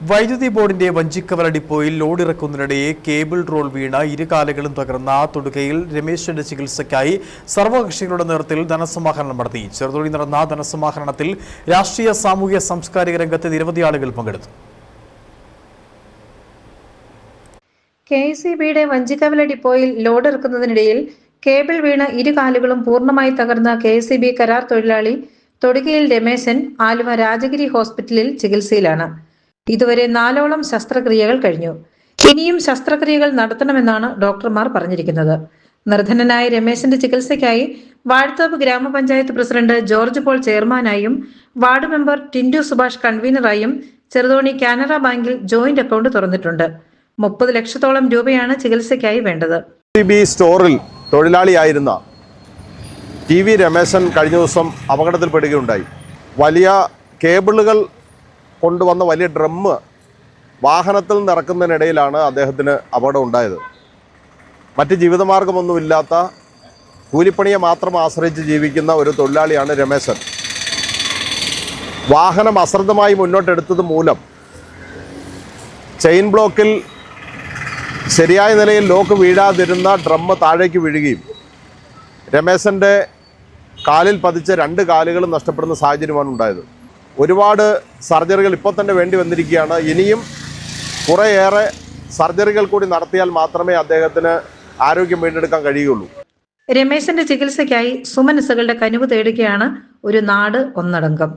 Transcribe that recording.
വൈദ്യുതി ബോർഡിന്റെ വഞ്ചിക്കവല ഡിപ്പോയിൽ ലോഡ് ഇറക്കുന്നതിനിടെ കേബിൾ റോൾ വീണ ഇരുകാലുകളും തകർന്ന തൊടുകയിൽ രമേശിന്റെ ചികിത്സയ്ക്കായി സർവകക്ഷികളുടെ നേതൃത്വത്തിൽ ധനസമാഹരണം നടത്തി. ചെറുതൊഴി നടന്ന ധനസമാഹരണത്തിൽ രാഷ്ട്രീയ സാമൂഹ്യ സാംസ്കാരിക രംഗത്തെ നിരവധി ആളുകൾ പങ്കെടുത്തു. കെ സി ബിയുടെ വഞ്ചിക്കവല ഡിപ്പോയിൽ ലോഡ് ഇറക്കുന്നതിനിടയിൽ കേബിൾ വീണ ഇരു കാലുകളും പൂർണമായി തകർന്ന കെ സി ബി കരാർ തൊഴിലാളി തൊടുകയിൽ രമേശൻ ആലുവ രാജഗിരി ഹോസ്പിറ്റലിൽ ചികിത്സയിലാണ്. ഇതുവരെ നാലോളം ശസ്ത്രക്രിയകൾ കഴിഞ്ഞു. ഇനിയും ശസ്ത്രക്രിയകൾ നടത്തണമെന്നാണ് ഡോക്ടർമാർ പറഞ്ഞിരിക്കുന്നത്. നിർധനനായ രമേശിന്റെ ചികിത്സയ്ക്കായി വാഴത്തോപ്പ് ഗ്രാമപഞ്ചായത്ത് പ്രസിഡന്റ് ജോർജ് പോൾ ചെയർമാനായും വാർഡ് മെമ്പർ ടിൻഡു സുഭാഷ് കൺവീനറായും ചെറുതോണി കാനറ ബാങ്കിൽ ജോയിന്റ് അക്കൗണ്ട് തുറന്നിട്ടുണ്ട്. മുപ്പത് ലക്ഷത്തോളം രൂപയാണ് ചികിത്സയ്ക്കായി വേണ്ടത്. സ്റ്റോറിൽ തൊഴിലാളിയായിരുന്ന ടി വി രമേശൻ കഴിഞ്ഞ ദിവസം അപകടത്തിൽപ്പെടുകയുണ്ടായി. വലിയ കേബിളുകൾ കൊണ്ടുവന്ന വലിയ ഡ്രമ്മ് വാഹനത്തിൽ നിറക്കുന്നതിനിടയിലാണ് അദ്ദേഹത്തിന് അപകടം ഉണ്ടായത്. മറ്റ് ജീവിതമാർഗമൊന്നുമില്ലാത്ത കൂലിപ്പണിയെ മാത്രം ആശ്രയിച്ച് ജീവിക്കുന്ന ഒരു തൊഴിലാളിയാണ് രമേശൻ. വാഹനം അശ്രദ്ധമായി മുന്നോട്ടെടുത്തത് മൂലം ചെയിൻ ബ്ലോക്കിൽ ശരിയായ നിലയിൽ ലോക്ക് വീഴാതിരുന്ന ഡ്രമ്മ് താഴേക്ക് വീഴുകയും രമേശന്റെ കാലിൽ പതിച്ച രണ്ട് കാലുകളും നഷ്ടപ്പെടുന്ന സാഹചര്യമാണ് ഉണ്ടായത്. ഒരുപാട് സർജറികൾ ഇപ്പോൾ തന്നെ വേണ്ടി വന്നിരിക്കുകയാണ്. ഇനിയും കുറേയേറെ സർജറികൾ കൂടി നടത്തിയാൽ മാത്രമേ അദ്ദേഹത്തിന് ആരോഗ്യം വീണ്ടെടുക്കാൻ കഴിയുകയുള്ളൂ. രമേശന്റെ ചികിത്സയ്ക്കായി സുമനസുകളുടെ കനിവ് തേടുകയാണ് ഒരു നാട് ഒന്നടങ്കം.